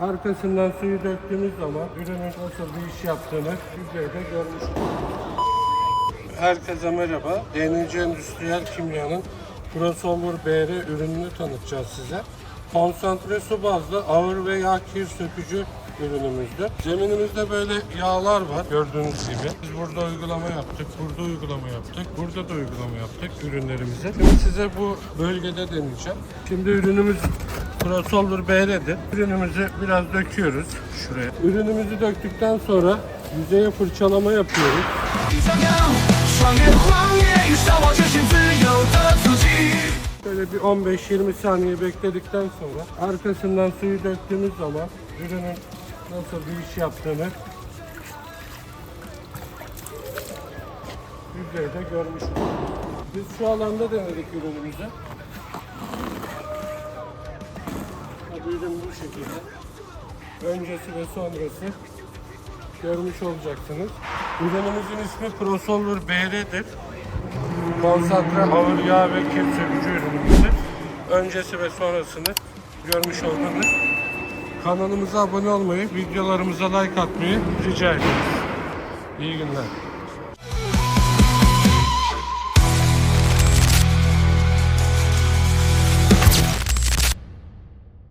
Arkasından suyu döktüğümüz zaman ürünün nasıl bir iş yaptığını yüzeyde görmüş oluruz. Herkese merhaba. DNC Endüstriyel Kimya'nın Prosolvur BR ürününü tanıtacağız size. Konsantre su bazlı ağır ve yağ kir sökücü ürünümüzdür. Zeminimizde böyle yağlar var gördüğünüz gibi. Biz burada uygulama yaptık, burada uygulama yaptık, burada da uygulama yaptık ürünlerimize. Şimdi size bu bölgede deneyeceğim. Şimdi ürünümüz Burası olur. Ürünümüzü biraz döküyoruz şuraya. Ürünümüzü döktükten sonra yüzeye fırçalama yapıyoruz. Şöyle bir 15-20 saniye bekledikten sonra arkasından suyu döktüğümüz zaman ürünün nasıl bir iş yaptığını yüzeyde görmüş olduk. Biz şu alanda denedik ürünümüzü. Ürün bu şekilde. Öncesi ve sonrası görmüş olacaksınız. Ürünümüzün ismi Prosolver BR'dir. Konsantre ağır yağ ve kir sökücü ürünümüzdür. Öncesi ve sonrasını görmüş oldunuz. Kanalımıza abone olmayı, videolarımıza like atmayı rica ederiz. İyi günler.